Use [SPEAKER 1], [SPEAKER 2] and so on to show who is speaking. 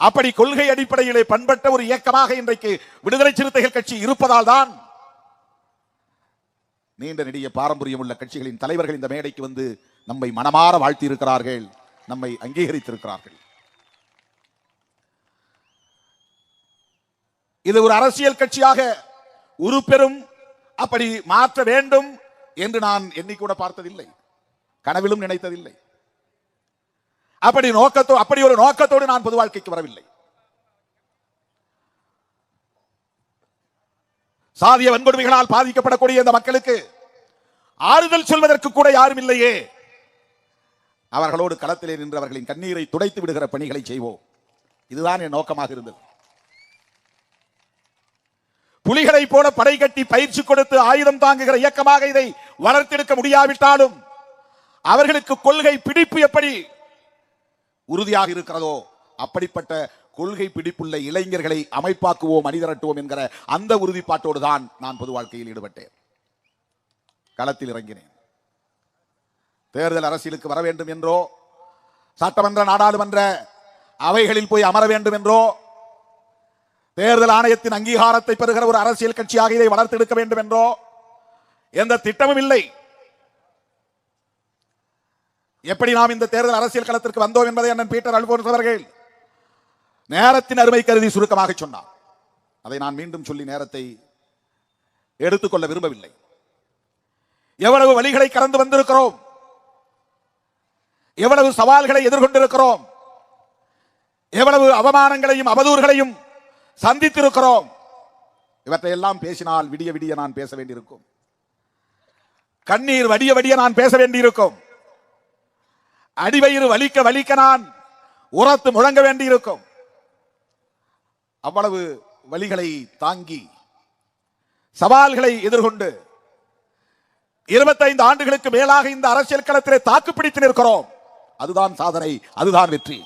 [SPEAKER 1] அப்படி கொள்கை அடிப்படையிலே பண்பட்ட ஒரு இயக்கமாக இன்றைக்கு விடுதலை சிறுத்தைகள் கட்சி இருப்பதால் தான் நீண்ட நெடிய பாரம்பரியம் உள்ள கட்சிகளின் தலைவர்கள் இந்த மேடைக்கு வந்து நம்மை மனமாற வாழ்த்தி இருக்கிறார்கள் நம்மை அங்கீகரித்திருக்கிறார்கள். இது ஒரு அரசியல் கட்சியாக உருப்பெறும் அப்படி மாற்ற வேண்டும் என்று நான் எண்ணிக்கூட பார்த்ததில்லை. கனவிலும் நினைத்ததில்லை. அப்படி நோக்கத்தோ அப்படி ஒரு நோக்கத்தோடு நான் பொது வாழ்க்கைக்கு வரவில்லை. சாதிய வன்கொடுமைகளால் பாதிக்கப்படக்கூடிய இந்த மக்களுக்கு ஆறுதல் சொல்வதற்கு கூட யாரும் இல்லையே. அவர்களோடு களத்திலே நின்று அவர்களின் கண்ணீரை துடைத்து விடுகிற பணிகளை செய்வோம். இதுதான் என் நோக்கமாக இருந்தது. புலிகளை போல படை கட்டி பயிற்சி கொடுத்து ஆயுதம் தாங்குகிற இயக்கமாக இதை வளர்த்தெடுக்க முடியாவிட்டாலும் அவர்களுக்கு கொள்கை பிடிப்பு எப்படி உறுதியாக இருக்கிறதோ? அப்படிப்பட்ட கொள்கை பிடிப்புள்ள இளைஞர்களை அமைப்பாக்குவோம் அணிதரட்டுவோம் என்கிற அந்த உறுதிப்பாட்டோடு தான் நான் பொது வாழ்க்கையில் ஈடுபட்டேன். களத்தில் இறங்கினேன். தேர்தல் அரசியலுக்கு வர வேண்டும் என்றோ? சட்டமன்ற நாடாளுமன்ற அவைகளில் போய் அமர வேண்டும் என்றோ? தேர்தல் ஆணையத்தின் அங்கீகாரத்தை பெறுகிற ஒரு அரசியல் கட்சியாக இதை வளர்த்தெடுக்க வேண்டும் என்றோ? எந்த திட்டமும் இல்லை. எப்படி நாம் இந்த தேர்தல் அரசியல் களத்திற்கு வந்தோம் என்பதை அண்ணன் பீட்டர் அல்போன்ஸ் அவர்கள் நேரத்தின் அருமை கருதி சுருக்கமாக சொன்னார். அதை நான் மீண்டும் சொல்லி நேரத்தை எடுத்துக்கொள்ள விரும்பவில்லை. எவ்வளவு வழிகளை கடந்து வந்திருக்கிறோம்? எவ்வளவு சவால்களை எதிர்கொண்டிருக்கிறோம்? எவ்வளவு அவமானங்களையும் அவதூறுகளையும் சந்தித்திருக்கிறோம்? இவற்றை எல்லாம் பேசினால் விடிய விடிய நான் பேச வேண்டியிருக்கும். கண்ணீர் வடிய வடிய நான் பேச வேண்டியிருக்கும். அடிவயிறு வலிக்க வலிக்க நான் உரத்து முழங்க வேண்டியிருக்கும். அவ்வளவு வழிகளை தாங்கி சவால்களை எதிர்கொண்டு இருபத்தைந்து ஆண்டுகளுக்கு மேலாக இந்த அரசியல் களத்திலே தாக்கு பிடித்து நிற்கிறோம். அதுதான் சாதனை அதுதான் வெற்றி.